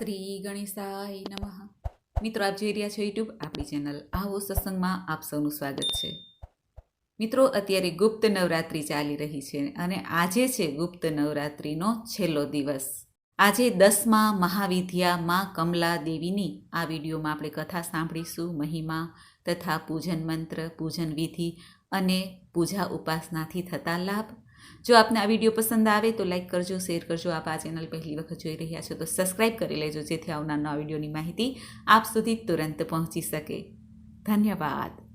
શ્રી ગણેશાય નમઃ. મિત્રો, આપ જોઈ રહ્યા છો યુટ્યુબ આપણી ચેનલ આવો સત્સંગમાં આપ સૌનું સ્વાગત છે. મિત્રો, અત્યારે ગુપ્ત નવરાત્રિ ચાલી રહી છે અને આજે છે ગુપ્ત નવરાત્રિનો છેલ્લો દિવસ. આજે દસમા મહાવિદ્યા માં કમલા દેવીની આ વિડીયોમાં આપણે કથા સાંભળીશું, મહિમા તથા પૂજન મંત્ર, પૂજન વિધિ અને પૂજા ઉપાસનાથી થતા લાભ જો આપને આ વીડિયો પસંદ આવે તો લાઈક કરજો, શેર કરજો. આપ આ ચેનલ પહેલી વખત જોઈ રહ્યા છો તો સબસ્ક્રાઈબ કરી લેજો, જેથી આવનાર નવા વિડીયોની માહિતી આપ સુધી તુરંત પહોંચી શકે. ધન્યવાદ.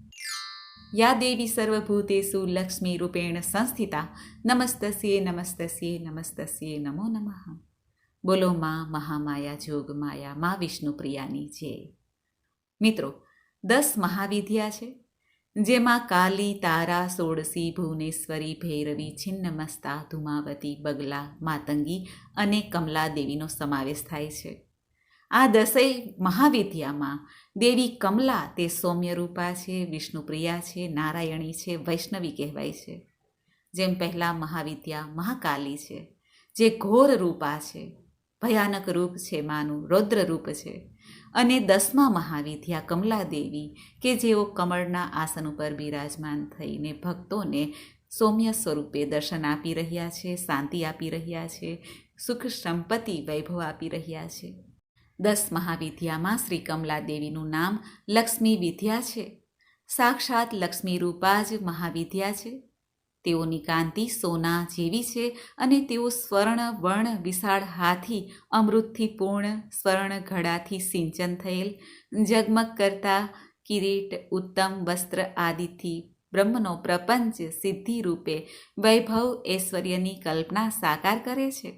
યા દેવી સર્વભૂતેષુ લક્ષ્મી રૂપેણ સંસ્થિતા. નમસ્તસ્યે નમસ્તસ્યે નમસ્તસ્યે નમો નમઃ. બોલો માં મહામાયા જોગ માયા, મા વિષ્ણુ પ્રિયાની જય. મિત્રો, દસ મહાવિદ્યા છે. જેમાં કાલી, તારા, સોળસી, ભુવનેશ્વરી, ભૈરવી, છિન્નમસ્તા, ધુમાવતી, બગલા, માતંગી અને કમલા દેવીનો સમાવેશ થાય છે. આ દસેય મહાવિદ્યામાં દેવી કમલા તે સૌમ્યરૂપા છે, વિષ્ણુપ્રિયા છે, નારાયણી છે, વૈષ્ણવી કહેવાય છે. જેમ પહેલાં મહાવિદ્યા મહાકાલી છે, જે ઘોર રૂપા છે, ભયાનક રૂપ છે, માનું રૌદ્ર રૂપ છે. અને દસમા મહાવિદ્યા કમલા દેવી કે જેઓ કમળના આસન ઉપર બિરાજમાન થઈને ભક્તોને સૌમ્ય સ્વરૂપે દર્શન આપી રહ્યા છે, શાંતિ આપી રહ્યા છે, સુખ સંપત્તિ વૈભવ આપી રહ્યા છે. દસ મહાવિદ્યામાં શ્રી કમલા દેવીનું નામ લક્ષ્મી વિદ્યા છે. સાક્ષાત લક્ષ્મી રૂપા જ મહાવિદ્યા છે. તેઓની કાંતિ સોના જેવી છે અને તેઓ સ્વર્ણ વર્ણ વિશાળ હાથી, અમૃતથી પૂર્ણ, સ્વર્ણ ઘડાથી સિંચન થયેલ જગમગ કરતા કિરીટ, ઉત્તમ વસ્ત્ર આદિથી બ્રહ્મનો પ્રપંચ સિદ્ધિ રૂપે વૈભવ ઐશ્વર્યની કલ્પના સાકાર કરે છે.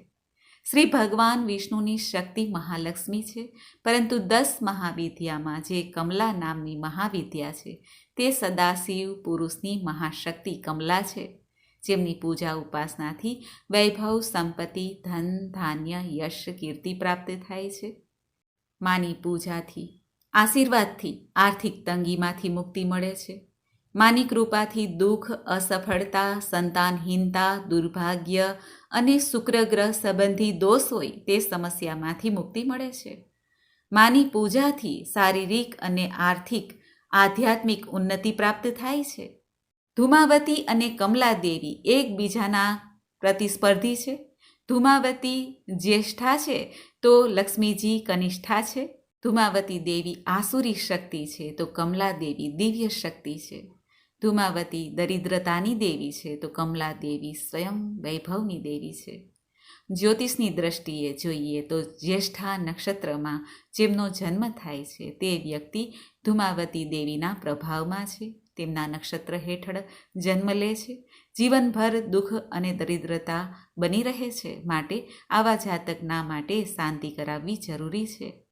શ્રી ભગવાન વિષ્ણુની શક્તિ મહાલક્ષ્મી છે, પરંતુ દસ મહાવિદ્યામાં જે કમલા નામની મહાવિદ્યા છે તે સદાશિવ પુરુષની મહાશક્તિ કમલા છે. જેમની પૂજા ઉપાસનાથી વૈભવ, સંપત્તિ, ધન, ધાન્ય, યશ, કીર્તિ પ્રાપ્ત થાય છે. માની પૂજાથી, આશીર્વાદથી, આર્થિક તંગીમાંથી મુક્તિ મળે છે. માની કૃપાથી દુઃખ, અસફળતા, સંતાનહીનતા, દુર્ભાગ્ય અને શુક્રગ્રહ સંબંધી દોષ હોય તે સમસ્યામાંથી મુક્તિ મળે છે. માની પૂજાથી શારીરિક અને આર્થિક આધ્યાત્મિક ઉન્નતિ પ્રાપ્ત થાય છે. ધુમાવતી અને કમલા દેવી એકબીજાના પ્રતિસ્પર્ધી છે. ધુમાવતી જ્યેષ્ઠા છે તો લક્ષ્મીજી કનિષ્ઠા છે. ધુમાવતી દેવી આસુરી શક્તિ છે તો કમલા દેવી દિવ્ય શક્તિ છે. ધુમાવતી દરિદ્રતાની દેવી છે તો કમલા દેવી સ્વયં વૈભવની દેવી છે. જ્યોતિષની દ્રષ્ટિએ જોઈએ તો જ્યેષ્ઠા નક્ષત્રમાં જેમનો જન્મ થાય છે તે વ્યક્તિ ધુમાવતી દેવીના પ્રભાવમાં છે. તેમના નક્ષત્ર હેઠળ જન્મ લે છે. જીવનભર દુઃખ અને દરિદ્રતા બની રહે છે માટે આવા જાતકના માટે શાંતિ કરાવવી જરૂરી છે.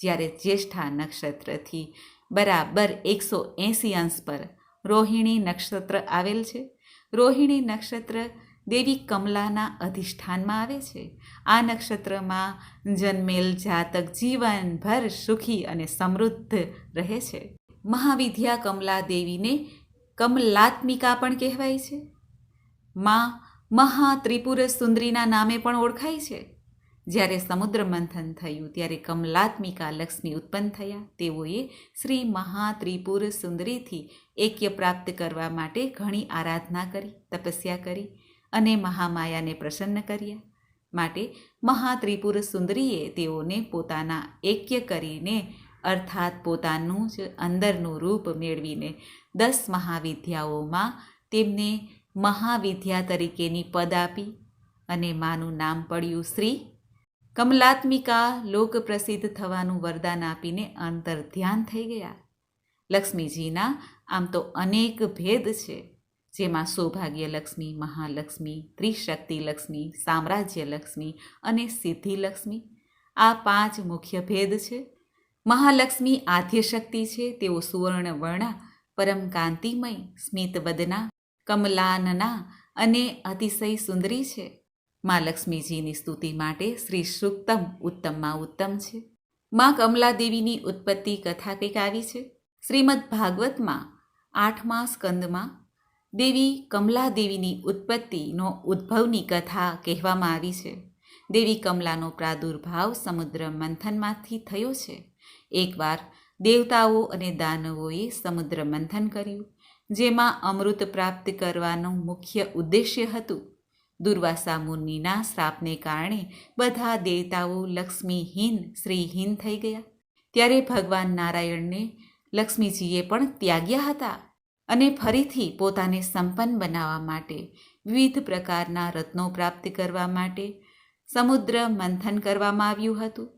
જ્યારે જ્યેષ્ઠા નક્ષત્રથી બરાબર એકસો એંસી અંશ પર રોહિણી નક્ષત્ર આવેલ છે. રોહિણી નક્ષત્ર દેવી કમલાના અધિષ્ઠાનમાં આવે છે. આ નક્ષત્રમાં જન્મેલ જાતક જીવનભર સુખી અને સમૃદ્ધ રહે છે. મહાવિદ્યા કમલા દેવીને કમલાત્મિકા પણ કહેવાય છે. માં મહાત્રિપુર સુંદરીના નામે પણ ઓળખાય છે. જ્યારે સમુદ્ર મંથન થયું ત્યારે કમલાત્મિકા લક્ષ્મી ઉત્પન્ન થયા. તેઓએ શ્રી મહાત્રિપુર સુંદરીથી એક્ય પ્રાપ્ત કરવા માટે ઘણી આરાધના કરી, તપસ્યા કરી. અને મહામાયાને પ્રસન્ન કર્યા. માટે મહાત્રિપુર સુંદરીએ તેઓને પોતાના એક્ય કરીને, અર્થાત પોતાનું જ અંદરનું રૂપ મેળવીને દસ મહાવિદ્યાઓમાં તેમને મહાવિદ્યા તરીકેની પદ આપી અને માનું નામ પડ્યું શ્રી કમલાત્મિકા લોક પ્રસિદ્ધ થવાનું વરદાન આપીને અંતર ધ્યાન થઈ ગયા. લક્ષ્મીજીના આમ તો અનેક ભેદ છે. જેમાં સૌભાગ્ય લક્ષ્મી, મહાલક્ષ્મી, ત્રિશક્તિ લક્ષ્મી, સામ્રાજ્ય લક્ષ્મી અને સિદ્ધિ લક્ષ્મી. આ પાંચ મુખ્ય ભેદ છે. મહાલક્ષ્મી આધ્યશક્તિ છે. તેઓ સુવર્ણ વર્ણા પરમ કાંતિમય સ્મિત વદના કમલાનના અને અતિશય સુંદરી છે. મા લક્ષ્મીજીની સ્તુતિ માટે શ્રી સુક્તમ ઉત્તમમાં ઉત્તમ છે. મા કમલાદેવીની ઉત્પત્તિ કથા કંઈક આવી છે. શ્રીમદ ભાગવતમાં આઠમા સ્કંદમાં દેવી કમલા દેવીની ઉત્પત્તિનો ઉદ્ભવની કથા કહેવામાં આવી છે. દેવી કમલાનો પ્રાદુર્ભાવ સમુદ્ર મંથનમાંથી થયો છે. એકવાર દેવતાઓ અને દાનવોએ સમુદ્ર મંથન કર્યું, જેમાં અમૃત પ્રાપ્ત કરવાનું મુખ્ય ઉદ્દેશ્ય હતું. દુર્વાસા મુનિના શ્રાપને કારણે બધા દેવતાઓ લક્ષ્મીહીન શ્રીહીન થઈ ગયા. ત્યારે ભગવાન નારાયણને લક્ષ્મીજીએ પણ ત્યાગ્યા હતા. અને ફરીથી પોતાને સંપન્ન બનાવવા માટે, વિવિધ પ્રકારના રત્નો પ્રાપ્ત કરવા માટે સમુદ્ર મંથન કરવામાં આવ્યું હતું.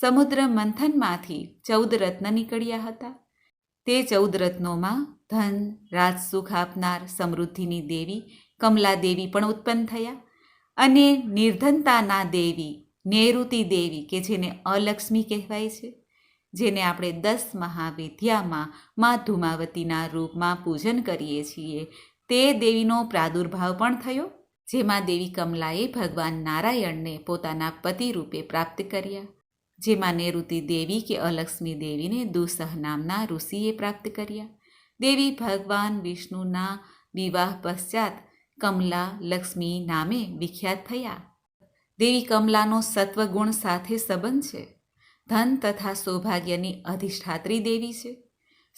સમુદ્ર મંથનમાંથી ચૌદ રત્ન નીકળ્યા હતા. તે ચૌદ રત્નોમાં ધન, રાજસુખ આપનાર સમૃદ્ધિની દેવી કમલા દેવી પણ ઉત્પન્ન થયા અને નિર્ધનતાના દેવી નેરુતિ દેવી કે જેને અલક્ષ્મી કહેવાય છે. જેને આપણે દસ મહાવિદ્યામાં મા ધુમાવતીના રૂપમાં પૂજન કરીએ છીએ. તે દેવીનો પ્રાદુર્ભાવ પણ થયો, જેમાં દેવી કમલાએ ભગવાન નારાયણને પોતાના પતિ રૂપે પ્રાપ્ત કર્યા, જેમાં નેઋતિ દેવી કે અલક્ષ્મી દેવીને દુસહ નામના ઋષિએ પ્રાપ્ત કર્યા. દેવી ભગવાન વિષ્ણુના વિવાહ પશ્ચાત કમલા, લક્ષ્મી નામે વિખ્યાત થયા. દેવી કમલાનો સત્વગુણ સાથે સંબંધ છે. ધન તથા સૌભાગ્યની અધિષ્ઠાત્રી દેવી છે.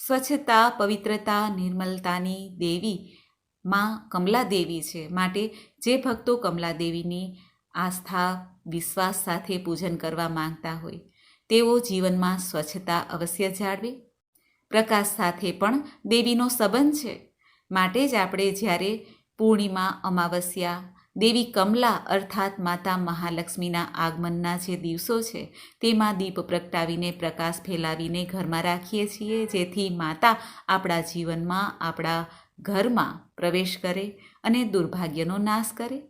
સ્વચ્છતા, પવિત્રતા, નિર્મલતાની દેવી માં કમલા દેવી છે. માટે જે ભક્તો કમલા દેવીની આસ્થા, વિશ્વાસ સાથે પૂજન કરવા માંગતા હોય, તેઓ જીવનમાં સ્વચ્છતા અવશ્ય જાળવે. પ્રકાશ સાથે પણ દેવીનો સંબંધ છે. માટે જ આપણે જ્યારે પૂર્ણિમા, અમાવસ્યા દેવી કમલા અર્થાત માતા મહાલક્ષ્મીના આગમનના જે દિવસો છે, તેમાં દીપ પ્રગટાવીને પ્રકાશ ફેલાવીને ઘરમાં રાખીએ છીએ, જેથી માતા આપણા જીવનમાં, આપણા ઘરમાં પ્રવેશ કરે અને દુર્ભાગ્યનો નાશ કરે.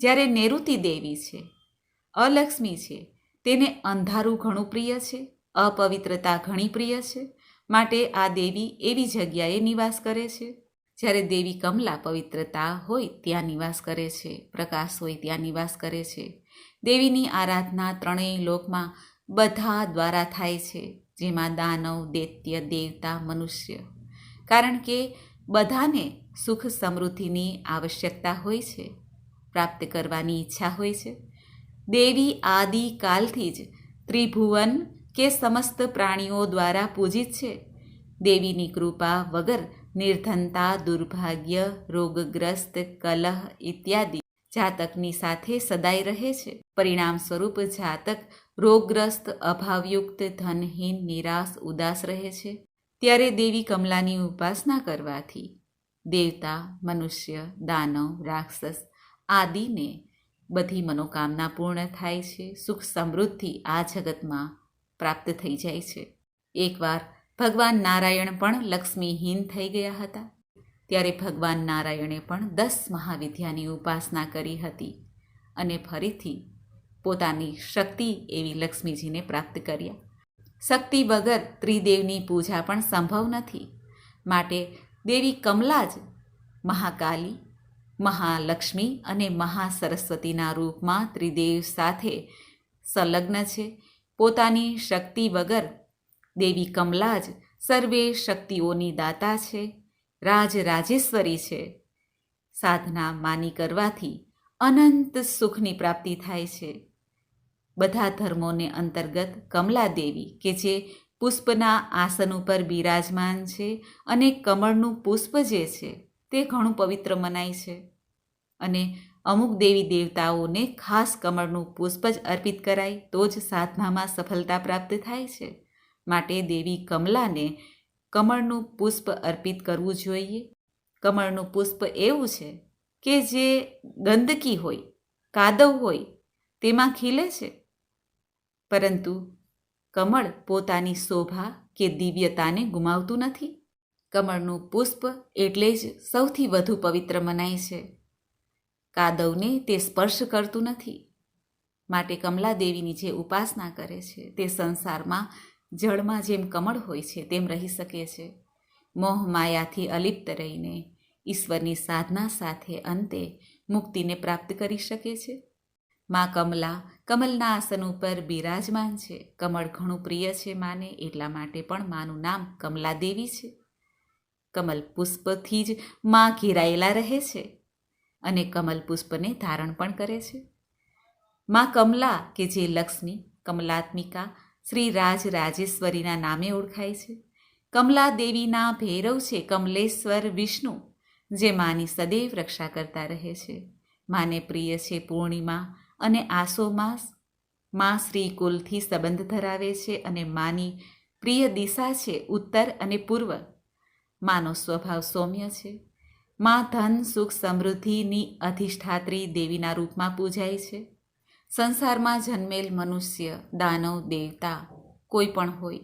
જ્યારે નેરુતિ દેવી છે, અલક્ષ્મી છે, તેને અંધારું ઘણું પ્રિય છે, અપવિત્રતા ઘણી પ્રિય છે, માટે આ દેવી એવી જગ્યાએ નિવાસ કરે છે જ્યારે દેવી કમલા પવિત્રતા હોય ત્યાં નિવાસ કરે છે, પ્રકાશ હોય ત્યાં નિવાસ કરે છે. દેવીની આરાધના ત્રણેય લોકમાં બધા દ્વારા થાય છે, જેમાં દાનવ, દૈત્ય, દેવતા, મનુષ્ય. કારણ કે બધાને સુખ સમૃદ્ધિની આવશ્યકતા હોય છે, પ્રાપ્ત કરવાની ઈચ્છા હોય છે. દેવી આદિકાલથી જ ત્રિભુવન કે સમસ્ત પ્રાણીઓ દ્વારા પૂજિત છે. દેવીની કૃપા વગર નિર્ધનતા, દુર્ભાગ્ય, રોગગ્રસ્ત, કલહ ઇત્યાદિ જાતકની સાથે સદાય રહે છે. પરિણામ સ્વરૂપ જાતક રોગગ્રસ્ત, અભાવયુક્ત, ધનહીન, નિરાશ, ઉદાસ રહે છે. ત્યારે દેવી કમલાની ઉપાસના કરવાથી દેવતા, મનુષ્ય, દાનવ, રાક્ષસ આદિને બધી મનોકામના પૂર્ણ થાય છે. સુખ સમૃદ્ધિ આ જગતમાં પ્રાપ્ત થઈ જાય છે. એકવાર ભગવાન નારાયણ પણ લક્ષ્મીહીન થઈ ગયા હતા. ત્યારે ભગવાન નારાયણે પણ દસ મહાવિદ્યાની ઉપાસના કરી હતી અને ફરીથી પોતાની શક્તિ એવી લક્ષ્મીજીને પ્રાપ્ત કર્યા. શક્તિ વગર ત્રિદેવની પૂજા પણ સંભવ નથી. માટે દેવી કમલા જ મહાકાલી, મહાલક્ષ્મી અને મહાસરસ્વતીના રૂપમાં ત્રિદેવ સાથે સંલગ્ન છે. પોતાની શક્તિ વગર દેવી કમલા જ સર્વે શક્તિઓની દાતા છે, રાજ રાજેશ્વરી છે. સાધના માની કરવાથી અનંત સુખની પ્રાપ્તિ થાય છે. બધા ધર્મોને અંતર્ગત કમલા દેવી, કે જે પુષ્પના આસન ઉપર બિરાજમાન છે અને કમળનું પુષ્પ જે છે તે ઘણું પવિત્ર મનાય છે. અને અમુક દેવી દેવતાઓને ખાસ કમળનું પુષ્પ જ અર્પિત કરાય તો જ સાધનામાં સફળતા પ્રાપ્ત થાય છે. માટે દેવી કમલાને કમળનું પુષ્પ અર્પિત કરવું જોઈએ. કમળનું પુષ્પ એવું છે કે જે ગંદકી હોય, કાદવ હોય, તેમાં ખીલે છે. પરંતુ કમળ પોતાની શોભા કે દિવ્યતાને ગુમાવતું નથી. કમળનું પુષ્પ એટલે જ સૌથી વધુ પવિત્ર મનાય છે. કાદવને તે સ્પર્શ કરતું નથી. માટે કમલા દેવીની જે ઉપાસના કરે છે તે સંસારમાં જળમાં જેમ કમળ હોય છે, તેમ રહી શકે છે. મોહ માયાથી અલિપ્ત રહીને ઈશ્વરની સાધના સાથે અંતે મુક્તિને પ્રાપ્ત કરી શકે છે. મા કમલા કમલના આસન ઉપર બિરાજમાન છે. કમળ ઘણું પ્રિય છે માને, એટલા માટે પણ માનું નામ કમલા દેવી છે. કમલ પુષ્પથી જ માં ઘેરાયેલા રહે છે અને કમલ પુષ્પને ધારણ પણ કરે છે. માં કમલા કે જે લક્ષ્મી, કમલાત્મિકા શ્રી રાજ રાજેશ્વરીના નામે ઓળખાય છે. કમલા દેવીના ભૈરવ છે કમલેશ્વર વિષ્ણુ, જે માની સદૈવ રક્ષા કરતા રહે છે. માને પ્રિય છે પૂર્ણિમા અને આસો માસ. માં શ્રી કુલથી સંબંધ ધરાવે છે અને માની પ્રિય દિશા છે ઉત્તર અને પૂર્વ. માનો સ્વભાવ સૌમ્ય છે. માં ધન, સુખ, સમૃદ્ધિની અધિષ્ઠાત્રી દેવીના રૂપમાં પૂજાય છે. સંસારમાં જન્મેલ મનુષ્ય દાનવ, દેવતા કોઈ પણ હોય,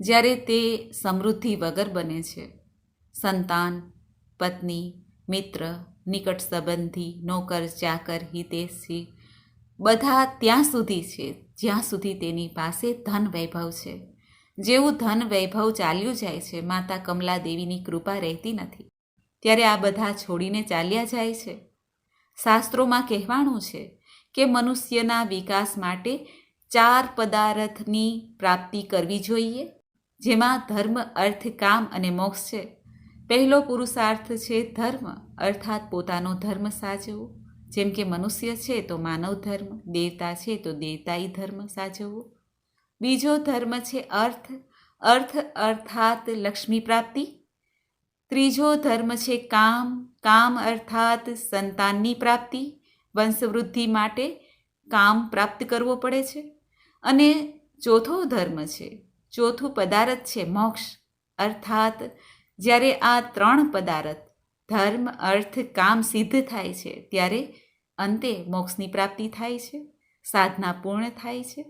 જ્યારે તે સમૃદ્ધિ વગર બને છે. સંતાન, પત્ની, મિત્ર, નિકટ સંબંધી, નોકર, ચાકર હિતેશી બધા ત્યાં સુધી છે, જ્યાં સુધી તેની પાસે ધન વૈભવ છે. જેવું ધન વૈભવ ચાલ્યું જાય છે, માતા કમલા દેવીની કૃપા રહેતી નથી. ત્યારે આ બધા છોડીને ચાલ્યા જાય છે. શાસ્ત્રોમાં કહેવાનું છે કે મનુષ્યના વિકાસ માટે ચાર પદાર્થની પ્રાપ્તિ કરવી જોઈએ, જેમાં ધર્મ, અર્થ, કામ અને મોક્ષ છે. પહેલો પુરુષાર્થ છે ધર્મ, અર્થાત પોતાનો ધર્મ સાચવવો. જેમ કે મનુષ્ય છે તો માનવ ધર્મ, દેવતા છે તો દેવતાઈ ધર્મ સાચવવો. બીજો ધર્મ છે અર્થ અર્થ અર્થાત લક્ષ્મી પ્રાપ્તિ. ત્રીજો ધર્મ છે કામ કામ અર્થાત સંતાનની પ્રાપ્તિ. વંશવૃદ્ધિ માટે કામ પ્રાપ્ત કરવો પડે છે. અને ચોથો ધર્મ છે, ચોથું પદાર્થ છે મોક્ષ. અર્થાત, જ્યારે આ ત્રણ પદાર્થ, ધર્મ, અર્થ, કામ સિદ્ધ થાય છે, ત્યારે અંતે મોક્ષની પ્રાપ્તિ થાય છે, સાધના પૂર્ણ થાય છે.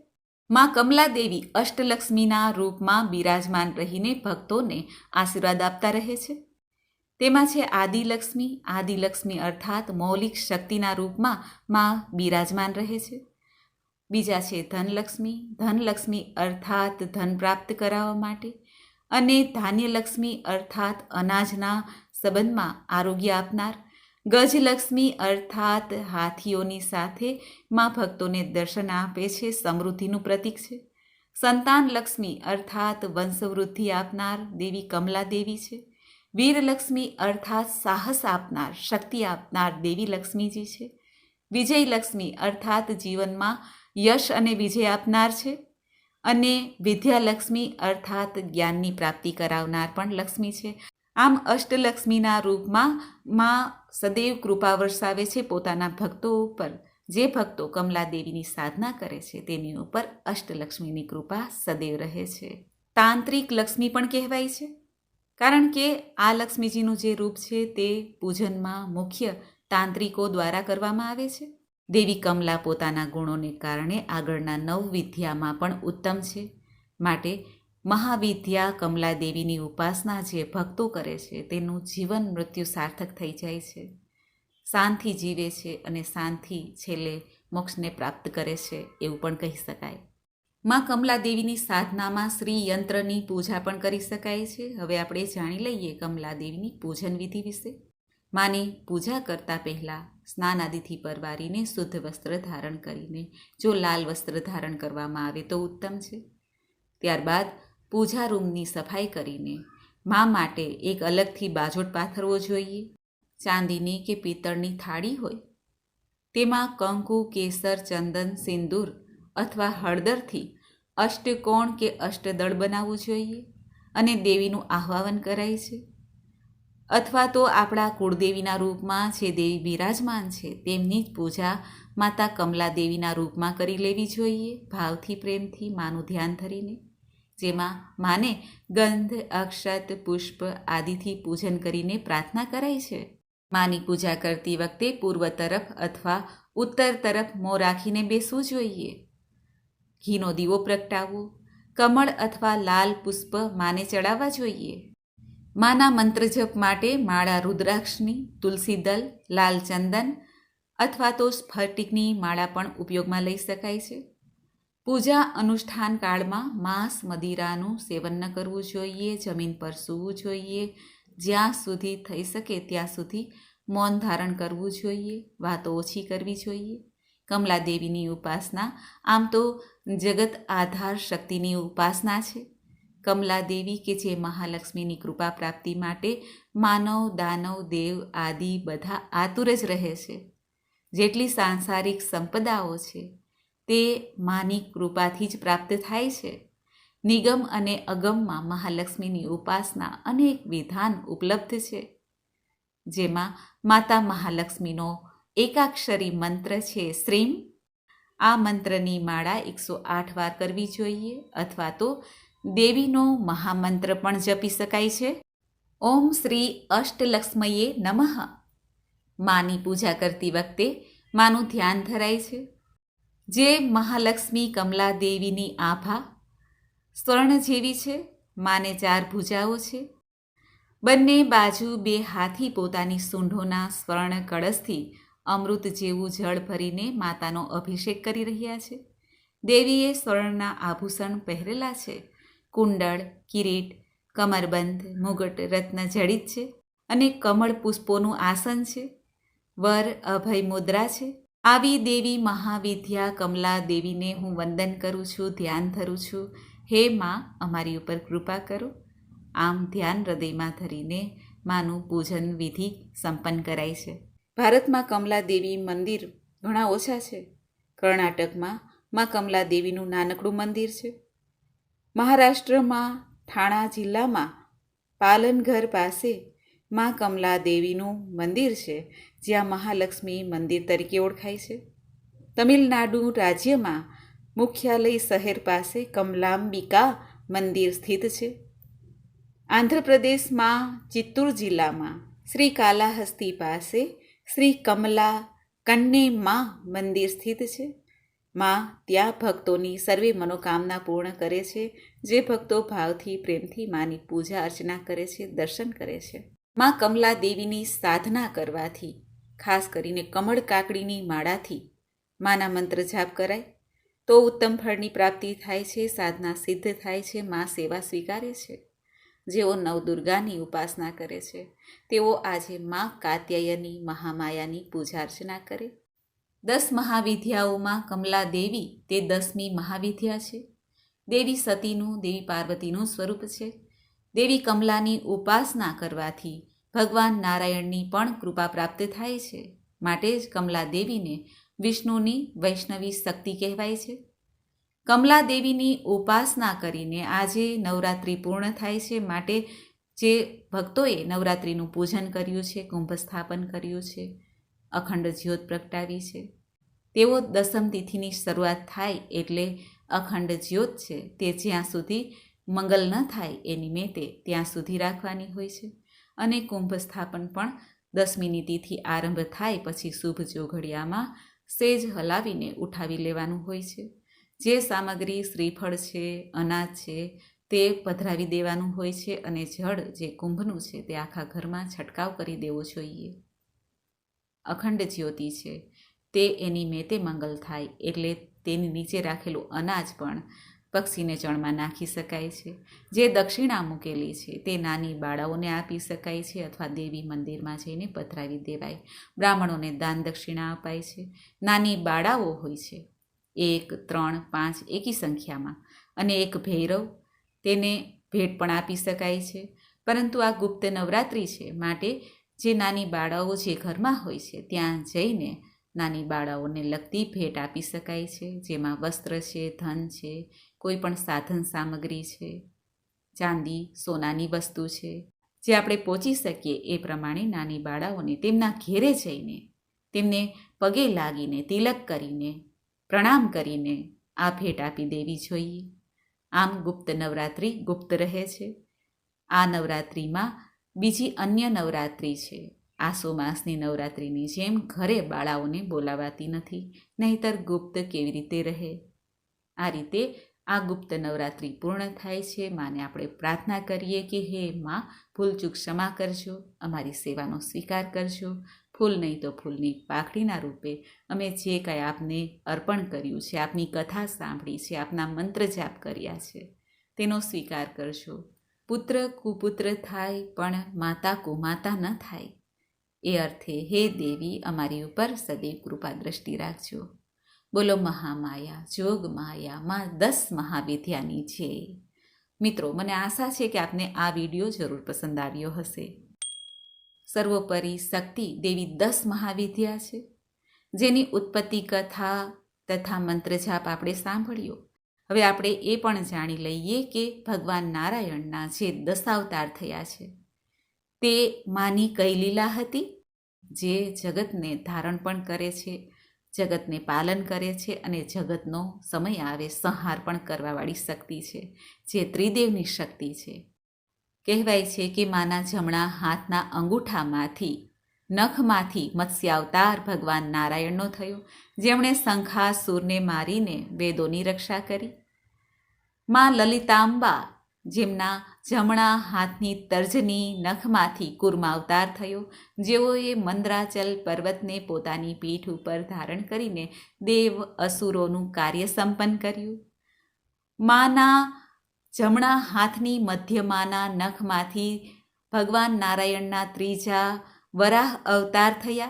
માં કમલા દેવી અષ્ટલક્ષ્મીના રૂપમાં બિરાજમાન રહીને ભક્તોને આશીર્વાદ આપતા રહે છે. તેમાં છે આદિલક્ષ્મી. આદિલક્ષ્મી અર્થાત મૌલિક શક્તિના રૂપમાં માં બિરાજમાન રહે છે. બીજા છે ધનલક્ષ્મી. ધનલક્ષ્મી અર્થાત ધન પ્રાપ્ત કરાવવા માટે અને ધાન્યલક્ષ્મી અર્થાત અનાજના સંબંધમાં આરોગ્ય આપનાર. ગજલક્ષ્મી અર્થાત હાથીઓની સાથે માં ભક્તોને દર્શન આપે છે, સમૃદ્ધિનું પ્રતીક છે. સંતાન લક્ષ્મી અર્થાત વંશવૃદ્ધિ આપનાર દેવી કમલા દેવી છે. વીરલક્ષ્મી અર્થાત સાહસ આપનાર, શક્તિ આપનાર દેવી લક્ષ્મીજી છે. વિજયલક્ષ્મી અર્થાત જીવનમાં યશ અને વિજય આપનાર છે અને વિદ્યાલક્ષ્મી અર્થાત જ્ઞાનની પ્રાપ્તિ કરાવનાર પણ લક્ષ્મી છે. આમ અષ્ટલક્ષ્મીના રૂપમાં માં સદૈવ કૃપા વરસાવે છે પોતાના ભક્તો ઉપર. જે ભક્તો કમલા દેવીની સાધના કરે છે તેની ઉપર અષ્ટલક્ષ્મીની કૃપા સદૈવ રહે છે. તાંત્રિક લક્ષ્મી પણ કહેવાય છે. કારણ કે આ લક્ષ્મીજીનું જે રૂપ છે તે પૂજનમાં મુખ્ય તાંત્રિકો દ્વારા કરવામાં આવે છે. દેવી કમલા પોતાના ગુણોને કારણે આગળના નવ વિદ્યામાં પણ ઉત્તમ છે. માટે મહાવિદ્યા કમલા દેવીની ઉપાસના જે ભક્તો કરે છે તેનું જીવન મૃત્યુ સાર્થક થઈ જાય છે. શાંતિ જીવે છે અને શાંતિ છેલ્લે મોક્ષને પ્રાપ્ત કરે છે એવું પણ કહી શકાય. માં કમલાદેવીની સાધનામાં શ્રી યંત્રની પૂજા પણ કરી શકાય છે. હવે આપણે જાણી લઈએ કમલાદેવીની પૂજન વિધિ વિશે. માને પૂજા કરતા પહેલાં સ્નાન આદિથી પરવારીને શુદ્ધ વસ્ત્ર ધારણ કરીને જો લાલ વસ્ત્ર ધારણ કરવામાં આવે તો ઉત્તમ છે. ત્યારબાદ પૂજા રૂમની સફાઈ કરીને મા માટે એક અલગથી બાજોટ પાથરવો જોઈએ. ચાંદીની કે પિત્તળની થાળી હોય. તેમાં કંકુ, કેસર, ચંદન, સિંદૂર અથવા હળદરથી અષ્ટકોણ કે અષ્ટદળ બનાવવું જોઈએ અને દેવીનું આહ્વાન કરાય છે. અથવા તો આપણા કુળદેવીના રૂપમાં જે દેવી બિરાજમાન છે, તેમની જ પૂજા માતા કમલા દેવીના રૂપમાં કરી લેવી જોઈએ, ભાવથી પ્રેમથી માનું ધ્યાન ધરીને. જેમાં માને ગંધ, અક્ષત, પુષ્પ આદિથી પૂજન કરીને પ્રાર્થના કરાય છે. માની પૂજા કરતી વખતે પૂર્વ તરફ અથવા ઉત્તર તરફ મોં રાખીને બેસવું જોઈએ. ઘીનો દીવો પ્રગટાવવો, કમળ અથવા લાલ પુષ્પ માને ચડાવવા જોઈએ. માના મંત્રજપ માટે માળા રુદ્રાક્ષની, તુલસી દલ, લાલ ચંદન અથવા તો સ્ફટિકની માળા પણ ઉપયોગમાં લઈ શકાય છે. પૂજા અનુષ્ઠાન કાળમાં માંસ મદિરાનું સેવન ન કરવું જોઈએ, જમીન પર સૂવું જોઈએ. જ્યાં સુધી થઈ શકે ત્યાં સુધી મૌન ધારણ કરવું જોઈએ, વાતો ઓછી કરવી જોઈએ. કમલા દેવીની ઉપાસના આમ તો જગત આધાર શક્તિની ઉપાસના છે. કમલા દેવી કે જે મહાલક્ષ્મીની કૃપા પ્રાપ્તિ માટે માનવ, દાનવ, દેવ આદિ બધા આતુર જ રહે છે. જેટલી સાંસારિક સંપદાઓ છે, તે માની કૃપાથી જ પ્રાપ્ત થાય છે. નિગમ અને અગમમાં મહાલક્ષ્મીની ઉપાસના અનેક વિધાન ઉપલબ્ધ છે. જેમાં માતા મહાલક્ષ્મીનો એકાક્ષરી મંત્ર છે, શ્રીમ આ મંત્રની માળા એકસો આઠ વાર કરવી જોઈએ અથવા તો દેવીનો મહામંત્ર પણ જપી શકાય છે. ઓમ શ્રી અષ્ટલક્ષ્મયે નમઃ. માની પૂજા કરતી વખતે માનું ધ્યાન ધરાય છે. જે મહાલક્ષ્મી કમલા દેવીની આભા સ્વર્ણ જેવી છે, માને ચાર ભુજાઓ છે. બંને બાજુ બે હાથી પોતાની સૂંઢોના સ્વર્ણ કળશથી અમૃત જેવું જળ ભરીને માતાનો અભિષેક કરી રહ્યા છે. દેવીએ સ્વર્ણના આભૂષણ પહેરેલા છે. કુંડળ, કિરીટ, કમરબંધ, મુગટ, રત્ન જડિત છે અને કમળ પુષ્પોનું આસન છે. વર, અભય મુદ્રા છે. આવી દેવી મહાવિદ્યા કમલા દેવીને હું વંદન કરું છું, ધ્યાન ધરું છું. હે માં, અમારી ઉપર કૃપા કરો. આમ ધ્યાન હૃદયમાં ધરીને માનું પૂજન વિધિ સંપન્ન કરાય છે. ભારતમાં કમલા દેવી મંદિર ઘણા ઓછા છે. કર્ણાટકમાં માં કમલા દેવીનું નાનકડું મંદિર છે. મહારાષ્ટ્રમાં ઠાણા જિલ્લામાં પાલનઘર પાસે માં કમલા દેવીનું મંદિર છે, જ્યાં મહાલક્ષ્મી મંદિર તરીકે ઓળખાય છે. તમિલનાડુ રાજ્યમાં મુખ્યાલય શહેર પાસે કમલાંબિકા મંદિર સ્થિત છે. આંધ્રપ્રદેશમાં ચિત્તૂર જિલ્લામાં શ્રી કાલાહસ્તી પાસે શ્રી કમલા કન્નેમાં મંદિર સ્થિત છે. માં ત્યાં ભક્તોની સર્વે મનોકામના પૂર્ણ કરે છે. જે ભક્તો ભાવથી, પ્રેમથી માની પૂજા અર્ચના કરે છે, દર્શન કરે છે. માં કમલા દેવીની સાધના કરવાથી, ખાસ કરીને કમળ કાકડીની માળાથી માના મંત્ર જાપ કરાય. તો ઉત્તમ ફળની પ્રાપ્તિ થાય છે, સાધના સિદ્ધ થાય છે, માં સેવા સ્વીકારે છે. જેઓ નવદુર્ગાની ઉપાસના કરે છે, તેઓ આજે માં કાત્યાયની મહામાયાની પૂજા અર્ચના કરે. દસ મહાવિદ્યાઓમાં કમલા દેવી તે દસમી મહાવિદ્યા છે. દેવી સતીનું, દેવી પાર્વતીનું સ્વરૂપ છે. દેવી કમલાની ઉપાસના કરવાથી ભગવાન નારાયણની પણ કૃપા પ્રાપ્ત થાય છે. માટે જ કમલા દેવીને વિષ્ણુની વૈષ્ણવી શક્તિ કહેવાય છે. કમલા દેવીની ઉપાસના કરીને આજે નવરાત્રિ પૂર્ણ થાય છે. માટે જે ભક્તોએ નવરાત્રિનું પૂજન કર્યું છે, કુંભ સ્થાપન કર્યું છે, અખંડ જ્યોત પ્રગટાવી છે. તેઓ દસમ તિથિની શરૂઆત થાય એટલે અખંડ જ્યોત છે તે જ્યાં સુધી મંગલ ન થાય એ નિમિત્તે ત્યાં સુધી રાખવાની હોય છે. અને કુંભ સ્થાપન પણ દસમીની તિથિ આરંભ થાય પછી શુભ જોઘડિયામાં સેજ હલાવીને ઉઠાવી લેવાનું હોય છે. જે સામગ્રી શ્રીફળ છે, અનાજ છે, તે પધરાવી દેવાનું હોય છે અને જળ જે કુંભનું છે તે આખા ઘરમાં છંટકાવ કરી દેવો જોઈએ. અખંડ જ્યોતિ છે. તે એની મેતે મંગલ થાય એટલે તેની નીચે રાખેલું અનાજ પણ પક્ષીને ચણમાં નાખી શકાય છે. જે દક્ષિણા મૂકેલી છે તે નાની બાળાઓને આપી શકાય છે અથવા દેવી મંદિરમાં જઈને પધરાવી દેવાય. બ્રાહ્મણોને દાન દક્ષિણા અપાય છે. નાની બાળાઓ હોય છે એક, ત્રણ, પાંચ એકી સંખ્યામાં. અને એક ભૈરવ, તેને ભેટ પણ આપી શકાય છે. પરંતુ આ ગુપ્ત નવરાત્રિ છે માટે જે નાની બાળાઓ જે ઘરમાં હોય છે, ત્યાં જઈને નાની બાળાઓને લગતી ભેટ આપી શકાય છે. જેમાં વસ્ત્ર છે, ધન છે, કોઈ પણ સાધન સામગ્રી છે, ચાંદી, સોનાની વસ્તુ છે. જે આપણે પહોંચી શકીએ એ પ્રમાણે નાની બાળાઓને તેમના ઘેરે જઈને તેમને પગે લાગીને તિલક કરીને પ્રણામ કરીને આ ભેટ આપી દેવી જોઈએ. આમ ગુપ્ત નવરાત્રિ ગુપ્ત રહે છે. આ નવરાત્રિમાં બીજી અન્ય નવરાત્રિ છે. આસો માસની નવરાત્રિની જેમ ઘરે બાળાઓને બોલાવાતી નથી, નહીતર ગુપ્ત કેવી રીતે રહે? આ રીતે આ ગુપ્ત નવરાત્રિ પૂર્ણ થાય છે. માને આપણે પ્રાર્થના કરીએ કે હે માં, ભૂલચૂક ક્ષમા કરજો, અમારી સેવાનો સ્વીકાર કરજો ફૂલ નહીં તો ફૂલની પાખડીના રૂપે અમે જે કાંઈ આપને અર્પણ કર્યું છે, આપની કથા સાંભળી છે, આપના મંત્ર જાપ કર્યા છે, તેનો સ્વીકાર કરશો પુત્ર કુપુત્ર થાય, પણ માતા કુમાતા ન થાય. એ અર્થે હે દેવી, અમારી ઉપર સદૈવ કૃપા દ્રષ્ટિ રાખજો. બોલો મહામાયા, જોગ માયા દસ મહાવિદ્યાની છે. મિત્રો, મને આશા છે કે આપને આ વીડિયો જરૂર પસંદ આવ્યો હશે. સર્વોપરી શક્તિ દેવી દસ મહાવિદ્યા છે. જેની ઉત્પત્તિ કથા તથા મંત્રજાપ આપણે સાંભળ્યો. હવે આપણે એ પણ જાણી લઈએ કે ભગવાન નારાયણના જે દશાવતાર થયા છે, તે માની કઈ લીલા હતી? જે જગતને ધારણ પણ કરે છે, જગતને પાલન કરે છે અને જગતનો સમય આવે સંહાર પણ કરવાવાળી શક્તિ છે, જે ત્રિદેવની શક્તિ છે. કહેવાય છે કે માના જમણા હાથના અંગૂઠામાંથી, નખમાંથી મત્સ્યાવતાર ભગવાન નારાયણનો થયો, જેમણે શંખાસુરને મારીને વેદોની રક્ષા કરી. માં લલિતાંબા જેમના જમણા હાથની તર્જની નખમાંથી કુર્માવતાર થયો, જેઓએ મંદ્રાચલ પર્વતને પોતાની પીઠ ઉપર ધારણ કરીને દેવ અસુરોનું કાર્ય સંપન્ન કર્યું. માના જમણા હાથની મધ્યમાના નખમાંથી ભગવાન નારાયણના ત્રીજા વરાહ અવતાર થયા.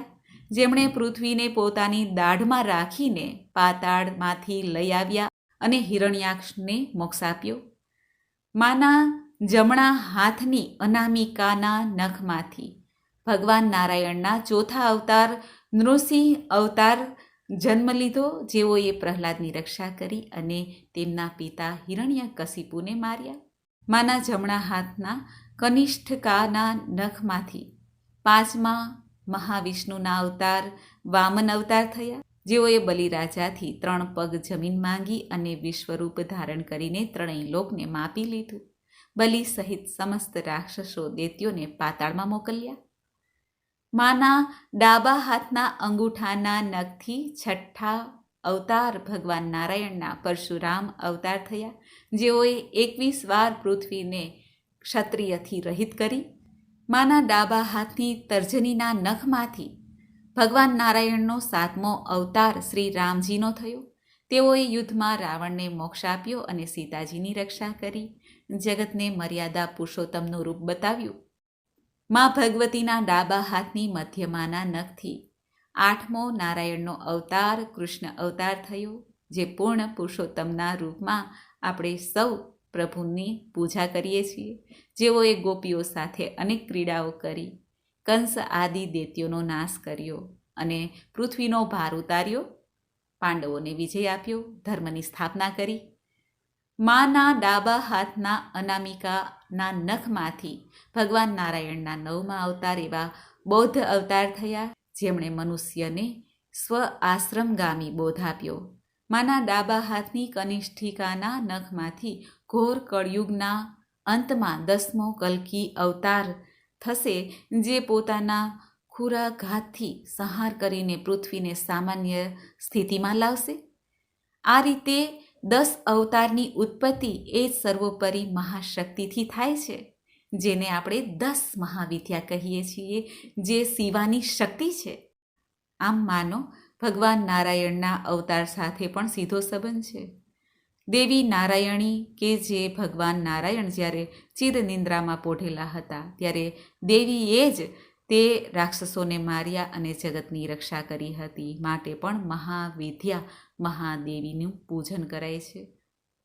જેમણે પૃથ્વીને પોતાની દાઢમાં રાખીને પાતાળમાંથી લઈ આવ્યા અને હિરણ્યાક્ષને મોક્ષ આપ્યો. માના જમણા હાથની અનામિકાના નખમાંથી ભગવાન નારાયણના ચોથા અવતાર નૃસિંહ અવતાર જન્મ લીધો, જેઓએ પ્રહલાદની રક્ષા કરી અને તેમના પિતા હિરણ્ય કશિપુને માર્યા. માના જમણા હાથના કનિષ્ઠકાના નખમાંથી પાંચમા મહાવિષ્ણુના અવતાર, વામન અવતાર થયા. જેઓએ બલિરાજાથી ત્રણ પગ જમીન માંગી અને વિશ્વરૂપ ધારણ કરીને ત્રણેય લોકને માપી લીધું. બલિ સહિત સમસ્ત રાક્ષસો દૈત્યોને પાતાળમાં મોકલ્યા. માના ડાબા હાથના અંગૂઠાના નખથી છઠ્ઠા અવતાર ભગવાન નારાયણના પરશુરામ અવતાર થયા. જેઓએ એકવીસ વાર પૃથ્વીને ક્ષત્રિયથી રહિત કરી. માના ડાબા હાથની તર્જનીના નખમાંથી ભગવાન નારાયણનો સાતમો અવતાર શ્રી રામજીનો થયો. તેઓએ યુદ્ધમાં રાવણને મોક્ષ આપ્યો અને સીતાજીની રક્ષા કરી. જગતને મર્યાદા પુરુષોત્તમનું રૂપ બતાવ્યું. મા ભગવતીના ડાબા હાથની મધ્યમાના નખથી આઠમો નારાયણનો અવતાર, કૃષ્ણ અવતાર થયો, જે પૂર્ણ પુરુષોત્તમના રૂપમાં આપણે સૌ પ્રભુની પૂજા કરીએ છીએ. જેઓએ ગોપીઓ સાથે અનેક ક્રીડાઓ કરી, કંસ આદિ દૈત્યોનો નાશ કર્યો અને પૃથ્વીનો ભાર ઉતાર્યો. પાંડવોને વિજય આપ્યો, ધર્મની સ્થાપના કરી. માના ડાબા હાથના અનામિકાના નખમાંથી. ભગવાન નારાયણના નવમા અવતાર એવા બૌદ્ધ અવતાર થયા, જેમણે મનુષ્યને સ્વ આશ્રમગામી બોધ આપ્યો. માના ડાબા હાથની કનિષ્ઠિકાના નખમાંથી ઘોર કળયુગના અંતમાં દસમો કલકી અવતાર થશે, જે પોતાના ખુરા ઘાતથી સંહાર કરીને પૃથ્વીને સામાન્ય સ્થિતિમાં લાવશે. આ રીતે દસ અવતારની ઉત્પત્તિ એ સર્વોપરી મહાશક્તિથી થાય છે, જેને આપણે દસ મહાવિદ્યા કહીએ છીએ, જે શિવાની શક્તિ છે. આમ માનો, ભગવાન નારાયણના અવતાર સાથે પણ સીધો સંબંધ છે. દેવી નારાયણી કે જે ભગવાન નારાયણ જ્યારે ચિર નિંદ્રામાં પોઢેલા હતા, ત્યારે દેવીએ જ તે રાક્ષસોને માર્યા અને જગતની રક્ષા કરી હતી. માટે પણ મહાવિદ્યા મહાદેવીનું પૂજન કરાય છે.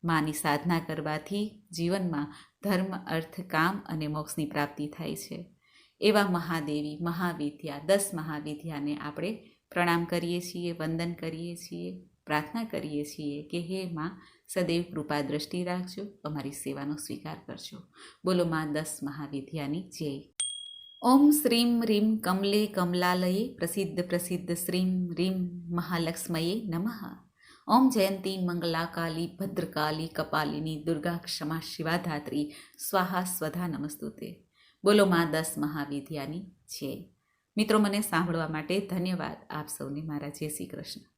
માની સાધના કરવાથી જીવનમાં ધર્મ, અર્થ, કામ અને મોક્ષની પ્રાપ્તિ થાય છે. એવા મહાદેવી, મહાવિદ્યા, દસ મહાવિદ્યાને આપણે પ્રણામ કરીએ છીએ, વંદન કરીએ છીએ, પ્રાર્થના કરીએ છીએ કે હે માં, સદૈવ કૃપા દ્રષ્ટિ રાખજો, અમારી સેવાનો સ્વીકાર કરજો. બોલો માં દસ મહાવિદ્યાની જય. ઓમ શ્રીમ રીમ કમલે કમલાલયે પ્રસિદ્ધ પ્રસિદ્ધ શ્રીમ રીમ મહાલક્ષ્મયે નમઃ. ઓમ જયંતી મંગલાકાલી ભદ્રકાલી કપાલિની દુર્ગા ક્ષમા શિવાધાત્રી. સ્વાહા સ્વધા નમસ્તુતે. બોલો માં દસ મહાવિદ્યાની છે મિત્રો, મને સાંભળવા માટે ધન્યવાદ આપ સૌને મારા જય શ્રી કૃષ્ણ.